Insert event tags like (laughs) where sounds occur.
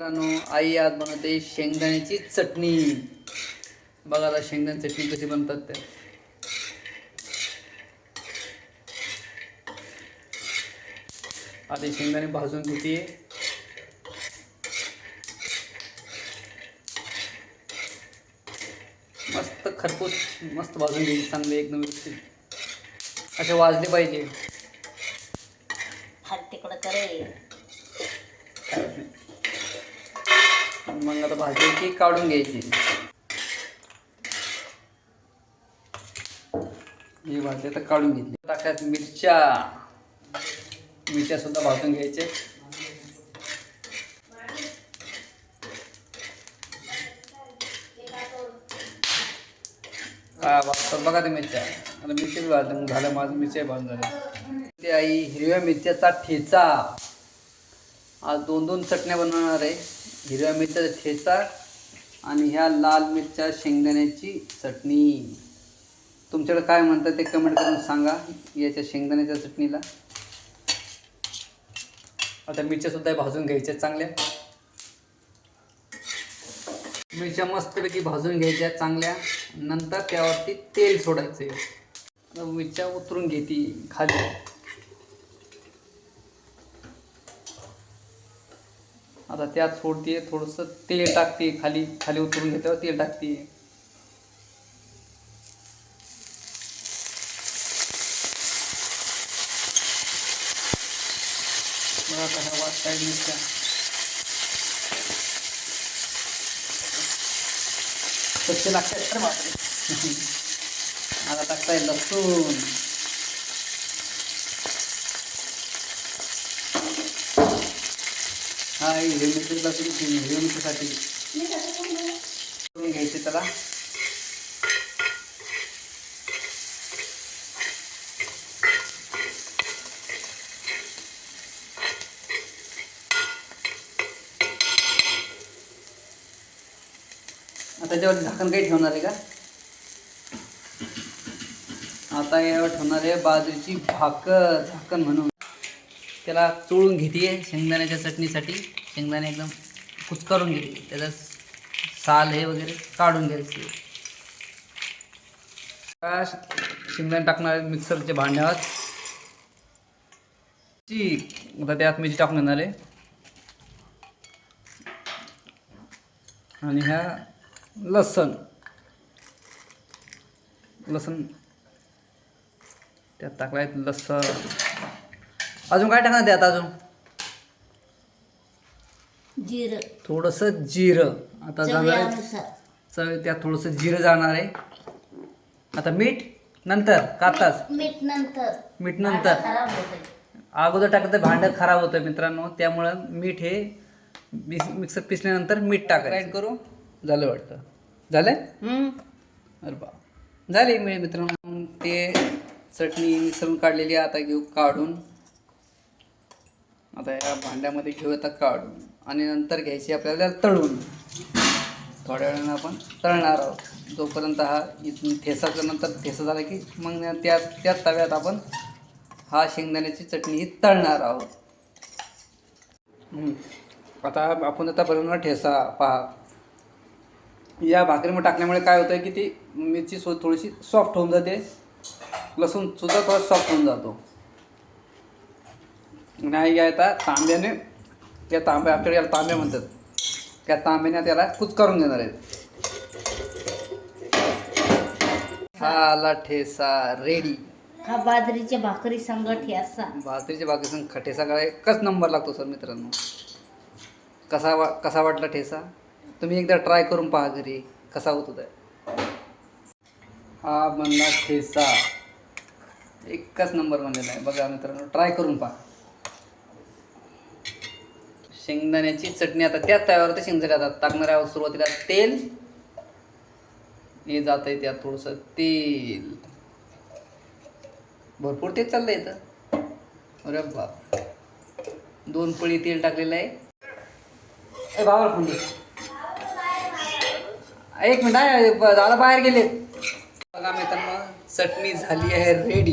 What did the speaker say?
मित्रांनो आई आज बनवते शेंगदाण्याची चटणी. बघा आता शेंगदाणे चटणी कशी बनतात ते. आधी शेंगदाणे भाजून घेते. मस्त खरपूस मस्त भाजून घ्यायची चांगले एकदम व्यवस्थित. असे वाजले पाहिजे. हात तिकडं करे. मग आता भाजी की काढून घ्यायची. ही भाजी तर काढून घेतली. टाकायत मिरच्या मिरच्या. सुद्धा भाजून घ्यायचे. भाजतात बघा ते मिरच्या. आता मिरची बी मग झालं माझं मिरच्या भाजून झालं. ते आई हिरव्या मिरच्याचा ठेचा. आज दोन दोन चटण्या बनवणार आहे. हिरव्या मिरच्याचा ठेचा आणि ह्या लाल मिरच्या शेंगदाण्याची चटणी. तुमच्याकडे काय म्हणतात ते कमेंट करून सांगा याच्या शेंगदाण्याच्या चटणीला. आता मिरच्या सुद्धा भाजून घ्यायच्या चांगल्या. मिरच्या मस्तपैकी भाजून घ्यायच्या चांगल्या. नंतर त्यावरती तेल सोडायचं मिरच्या उतरून घेते खाली. आता त्यात सोडते थोडंसं तेल टाकते खाली खाली उतरून घेतल्यावर तेल टाकते बघा कशा वाटताय मिरच्या लागतात तर बापरे? (laughs) आता टाकताय लसूण. हा मिरचीसाठी करून घ्यायचे त्याला. आता त्याच्यावर झाकण काही ठेवणार आहे का? आता यावर ठेवणार आहे बाजरीची भाकर झाकण म्हणून. त्याला चोळून घेते शेंगदाण्याच्या चटणीसाठी. शेंगदाणे एकदम कुचकरून घेते त्याचा साल हे वगैरे काढून घ्यायचे. आता शेंगदाणे टाकणार आहे मिक्सरच्या भांड्यावर. ची आता त्यात मिरची टाकून येणार आहे. आणि ह्या लसण. लसण. त्यात टाकलाय लसण. अजून काय टाकणार त्यात अजून? जिरं. थोडंसं जिरं. आता जाणार आहे. चवीनुसार चव त्यात थोडंसं जिरं जाणार आहे. आता मीठ नंतर काताच मीठ नंतर. मीठ नंतर. खराब. अगोदर टाकलं तर भांडं खराब होतं मित्रांनो. त्यामुळं मीठ हे मिक्स मिक्सर पिसल्यानंतर मीठ टाकायचं. ग्राइंड करू? झालं वाटतं. झालं. अरे बा झाली मी मित्रांनो ते चटणी मिसळून काढलेली आहे. आता घेऊ काढून. आता या भांड्यामध्ये घेऊ आता काढून. आणि नंतर घ्यायची आपल्याला तळून. थोड्या वेळानं आपण तळणार आहोत. जोपर्यंत हा इथून ठेसाच्या नंतर ठेसा झाला की मग त्या त्या तव्यात आपण हा शेंगदाण्याची चटणी ही तळणार आहोत. आता आपण आता बनवणार ठेसा पहा या भाकरीमध्ये टाकल्यामुळे काय होतं की ती मिरची सो थोडीशी सॉफ्ट होऊन जाते. लसूणसुद्धा थोडा सॉफ्ट होऊन जातो. नाही घ्यायचा तांब्याने त्या तांब्या आमच्याकडे याला तांब्या म्हणतात. त्या तांब्याने त्याला कुचकारून घेणार आहेत. हा आला ठेसा रेडी हा बाजरीच्या भाकरी संगट हे असा बाजरीच्या बागेसून ठेसा काय एकच नंबर लागतो सर मित्रांनो. कसा वा कसा वाटला ठेसा? तुम्ही एकदा ट्राय करून पहा घरी कसा होत होता. हा बनला ठेसा. एकच नंबर बनलेला आहे. बघा मित्रांनो ट्राय करून पहा. शेंगदाण्याची चटणी आता त्याच तव्यावर शेंगदाणे जातात. टाकणार आहोत सुरुवातीला तेल हे जात आहे त्यात थोडंसं तेल. भरपूर तेल चाललंय इथं. अरे बाप. दोन पळी तेल टाकलेलं आहे. ए बाबा फुंडी एक मिनिट आहे दादा बाहेर गेले. बघा मित्रांनो चटणी झाली आहे रेडी